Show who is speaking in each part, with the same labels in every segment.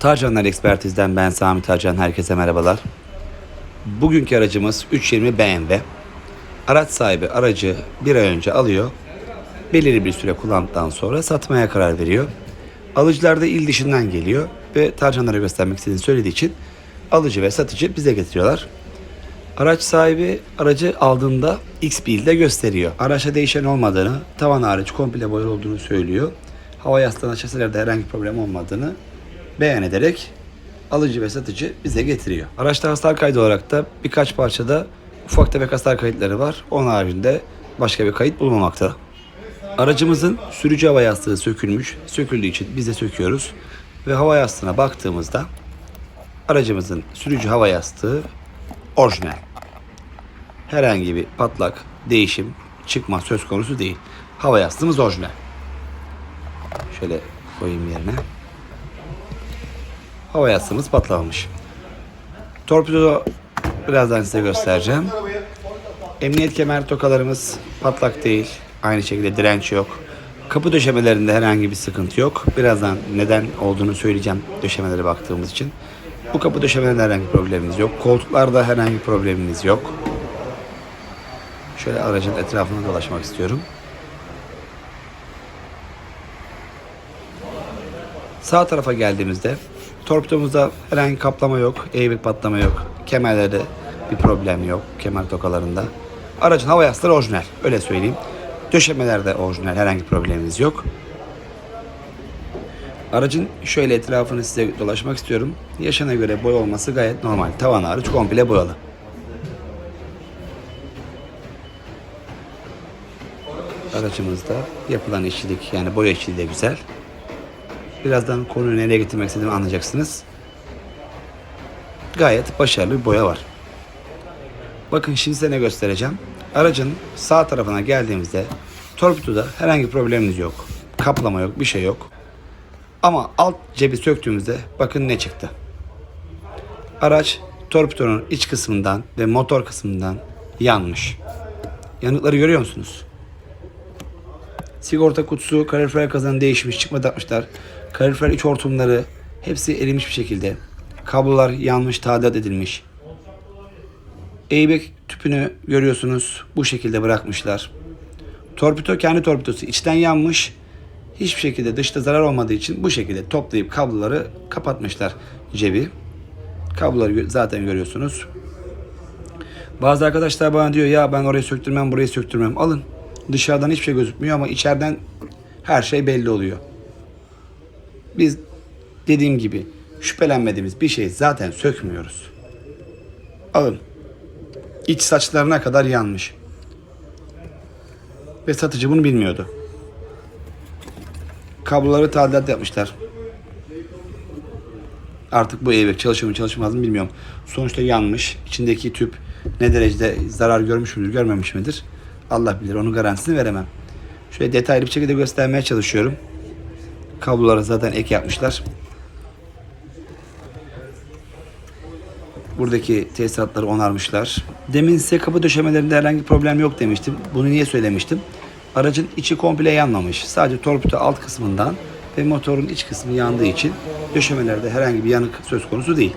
Speaker 1: Tarcanlar Ekspertiz'den ben Sami Tarcan. Herkese merhabalar. Bugünkü aracımız 320 BMW. Araç sahibi aracı bir ay önce alıyor. Belirli bir süre kullandıktan sonra satmaya karar veriyor. Alıcılar da il dışından geliyor ve Tarcanlara göstermek istediğini söylediği için alıcı ve satıcı bize getiriyorlar. Araç sahibi aracı aldığında X bir ilde gösteriyor. Araçta değişen olmadığını, tavan hariç komple boyalı olduğunu söylüyor. Hava yastığına şasilerde herhangi bir problem olmadığını beyan ederek alıcı ve satıcı bize getiriyor. Araçta hasar kaydı olarak da birkaç parçada ufak tefek hasar kayıtları var. Onun haricinde başka bir kayıt bulunmamakta. Aracımızın sürücü hava yastığı sökülmüş. Söküldüğü için biz de söküyoruz. Ve hava yastığına baktığımızda aracımızın sürücü hava yastığı orijinal. Herhangi bir patlak, değişim, çıkma söz konusu değil. Hava yastığımız orijinal. Şöyle koyayım yerine. Hava yastığımız patlamış. Torpido birazdan size göstereceğim. Emniyet kemer tokalarımız patlak değil. Aynı şekilde direnç yok. Kapı döşemelerinde herhangi bir sıkıntı yok. Birazdan neden olduğunu söyleyeceğim döşemelere baktığımız için. Bu kapı döşemelerinde herhangi bir problemimiz yok. Koltuklarda herhangi bir problemimiz yok. Şöyle aracın etrafına dolaşmak istiyorum. Sağ tarafa geldiğimizde torpidomuzda herhangi kaplama yok, iyi bir patlama yok. Kemerlerde bir problem yok, kemer tokalarında. Aracın hava yastığı orijinal, öyle söyleyeyim. Döşemelerde orijinal, herhangi bir problemimiz yok. Aracın şöyle etrafını size dolaşmak istiyorum. Yaşına göre boy olması gayet normal. Tavan hariç komple boyalı. Aracımızda yapılan işçilik yani boya işçiliği de güzel. Birazdan konuyu nereye getirmek istediğimi anlayacaksınız. Gayet başarılı bir boya var. Bakın şimdi size ne göstereceğim. Aracın sağ tarafına geldiğimizde torpidoda herhangi bir problemimiz yok. Kaplama yok, bir şey yok. Ama alt cebi söktüğümüzde bakın ne çıktı. Araç torpidonun iç kısmından ve motor kısmından yanmış. Yanıkları görüyor musunuz? Sigorta kutusu, kalorifer kazanı değişmiş, çıkma takmışlar. Kalorifer iç hortumları hepsi erimiş bir şekilde. Kablolar yanmış, tadilat edilmiş. Airbag tüpünü görüyorsunuz. Bu şekilde bırakmışlar. Torpido kendi torpidosu içten yanmış. Hiçbir şekilde dışta zarar olmadığı için bu şekilde toplayıp kabloları kapatmışlar cebi. Kabloları zaten görüyorsunuz. Bazı arkadaşlar bana diyor ya ben orayı söktürmem burayı söktürmem. Alın. Dışarıdan hiçbir şey gözükmüyor ama içeriden her şey belli oluyor. Biz dediğim gibi şüphelenmediğimiz bir şey zaten sökmüyoruz. Alın. İç saçlarına kadar yanmış. Ve satıcı bunu bilmiyordu. Kabloları tadilat yapmışlar. Artık bu airbag çalışıyor mu çalışmaz mı bilmiyorum. Sonuçta yanmış. İçindeki tüp ne derecede zarar görmüş müdür görmemiş midir? Allah bilir. Onun garantisini veremem. Şöyle detaylı bir şekilde göstermeye çalışıyorum. Kabloları zaten ek yapmışlar. Buradaki tesisatları onarmışlar. Demin size kapı döşemelerinde herhangi bir problem yok demiştim. Bunu niye söylemiştim? Aracın içi komple yanmamış. Sadece torpido alt kısmından ve motorun iç kısmı yandığı için döşemelerde herhangi bir yanık söz konusu değil.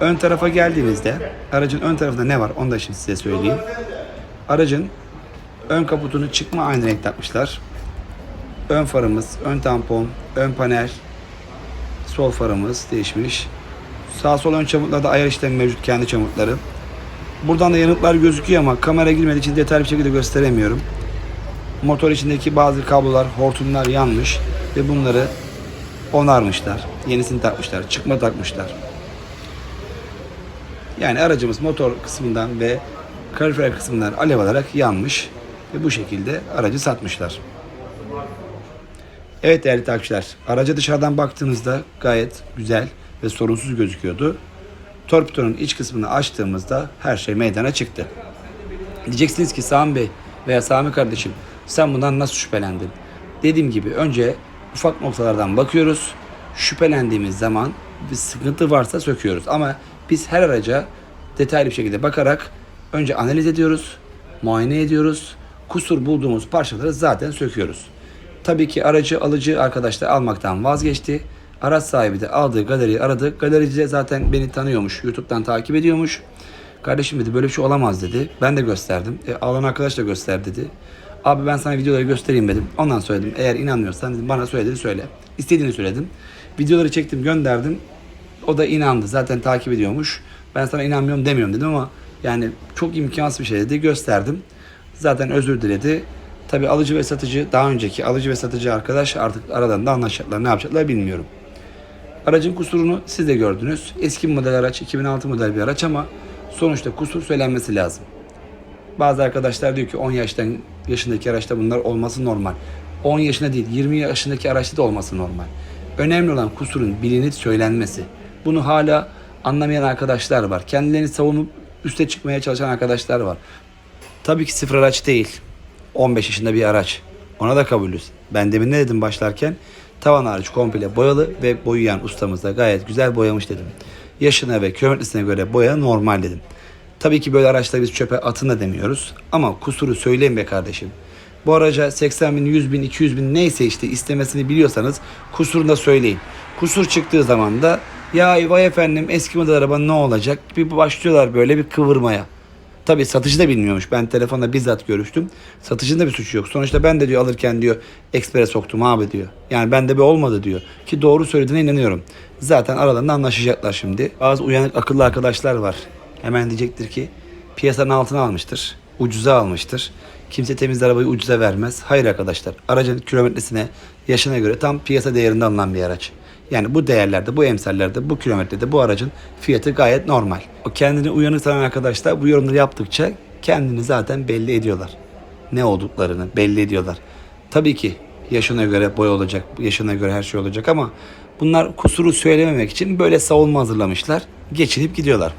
Speaker 1: Ön tarafa geldiğimizde aracın ön tarafında ne var onu da şimdi size söyleyeyim. Aracın ön kaputunu çıkma aynı renk takmışlar. Ön farımız, ön tampon, ön panel, sol farımız değişmiş. Sağ sol ön çamurlarda ayar işlemi mevcut kendi çamurları. Buradan da yanıtlar gözüküyor ama kamera girmediği için detaylı bir şekilde gösteremiyorum. Motor içindeki bazı kablolar, hortumlar yanmış ve bunları onarmışlar. Yenisini takmışlar, çıkma takmışlar. Yani aracımız motor kısmından ve kalorifer kısmından alev alarak yanmış ve bu şekilde aracı satmışlar. Evet değerli takipçiler, araca dışarıdan baktığınızda gayet güzel ve sorunsuz gözüküyordu. Torpidonun iç kısmını açtığımızda her şey meydana çıktı. Diyeceksiniz ki Sami Bey veya Sami kardeşim sen bundan nasıl şüphelendin? Dediğim gibi önce ufak noktalardan bakıyoruz. Şüphelendiğimiz zaman bir sıkıntı varsa söküyoruz. Ama biz her araca detaylı bir şekilde bakarak önce analiz ediyoruz, muayene ediyoruz. Kusur bulduğumuz parçaları zaten söküyoruz. Tabii ki aracı alıcı arkadaşlar almaktan vazgeçti. Araç sahibi de aldığı galeriyi aradı. Galerici de zaten beni tanıyormuş. YouTube'dan takip ediyormuş. Kardeşim dedi böyle bir şey olamaz dedi. Ben de gösterdim. E, alan arkadaş da göster dedi. Abi ben sana videoları göstereyim dedim. Ondan söyledim. Eğer inanmıyorsan dedim bana söylediğini söyle. İstediğini söyledim. Videoları çektim gönderdim. O da inandı. Zaten takip ediyormuş. Ben sana inanmıyorum demiyorum dedim ama yani çok imkansız bir şey dedi. Gösterdim. Zaten özür diledi. Tabi alıcı ve satıcı daha önceki alıcı ve satıcı arkadaş artık aralarında anlaşacaklar. Ne yapacaklar bilmiyorum. Aracın kusurunu siz de gördünüz. Eski model araç 2006 model bir araç ama sonuçta kusur söylenmesi lazım. Bazı arkadaşlar diyor ki 10 yaştan yaşındaki araçta bunlar olması normal. 10 yaşında değil 20 yaşındaki araçta da olması normal. Önemli olan kusurun bilinip söylenmesi. Bunu hala anlamayan arkadaşlar var. Kendilerini savunup üste çıkmaya çalışan arkadaşlar var. Tabii ki sıfır araç değil. 15 yaşında bir araç. Ona da kabulüz. Ben demin ne dedim başlarken? Tavan hariç komple boyalı ve boyayan ustamız da gayet güzel boyamış dedim. Yaşına ve kilometresine göre boya normal dedim. Tabii ki böyle araçları biz çöpe atın da demiyoruz. Ama kusuru söyleyin be kardeşim. Bu araca 80 bin, 100 bin, 200 bin neyse işte istemesini biliyorsanız kusurunu da söyleyin. Kusur çıktığı zaman da ya vay efendim eski model araba ne olacak? Bir başlıyorlar böyle bir kıvırmaya. Tabii satıcı da bilmiyormuş. Ben telefonda bizzat görüştüm. Satıcının da bir suçu yok. Sonuçta ben de diyor alırken diyor ekspere soktum abi diyor. Yani bende bir olmadı diyor. Ki doğru söylediğine inanıyorum. Zaten aralarında anlaşacaklar şimdi. Bazı uyanık akıllı arkadaşlar var. Hemen diyecektir ki piyasanın altına almıştır. Ucuza almıştır. Kimse temiz arabayı ucuza vermez. Hayır arkadaşlar. Aracın kilometresine, yaşına göre tam piyasa değerinde alınan bir araç. Yani bu değerlerde, bu emsallerde, bu kilometrede bu aracın fiyatı gayet normal. O kendini uyanık sanan arkadaşlar bu yorumları yaptıkça kendini zaten belli ediyorlar. Ne olduklarını belli ediyorlar. Tabii ki yaşına göre boy olacak, yaşına göre her şey olacak ama bunlar kusuru söylememek için böyle savunma hazırlamışlar. Geçinip gidiyorlar.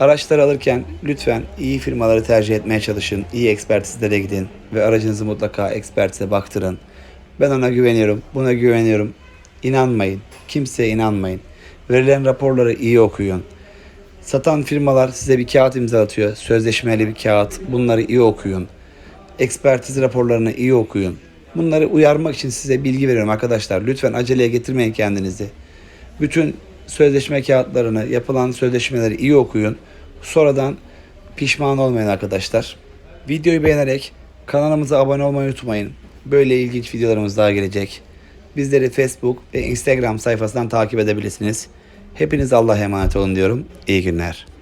Speaker 1: Araçları alırken lütfen iyi firmaları tercih etmeye çalışın. İyi ekspertizlere gidin ve aracınızı mutlaka ekspertize baktırın. Ben ona güveniyorum, buna güveniyorum. İnanmayın. Kimseye inanmayın. Verilen raporları iyi okuyun. Satan firmalar size bir kağıt imzalatıyor. Sözleşmeli bir kağıt. Bunları iyi okuyun. Ekspertiz raporlarını iyi okuyun. Bunları uyarmak için size bilgi veriyorum arkadaşlar. Lütfen aceleye getirmeyin kendinizi. Bütün sözleşme kağıtlarını, yapılan sözleşmeleri iyi okuyun. Sonradan pişman olmayın arkadaşlar. Videoyu beğenerek kanalımıza abone olmayı unutmayın. Böyle ilginç videolarımız daha gelecek. Bizleri Facebook ve Instagram sayfasından takip edebilirsiniz. Hepiniz Allah'a emanet olun diyorum. İyi günler.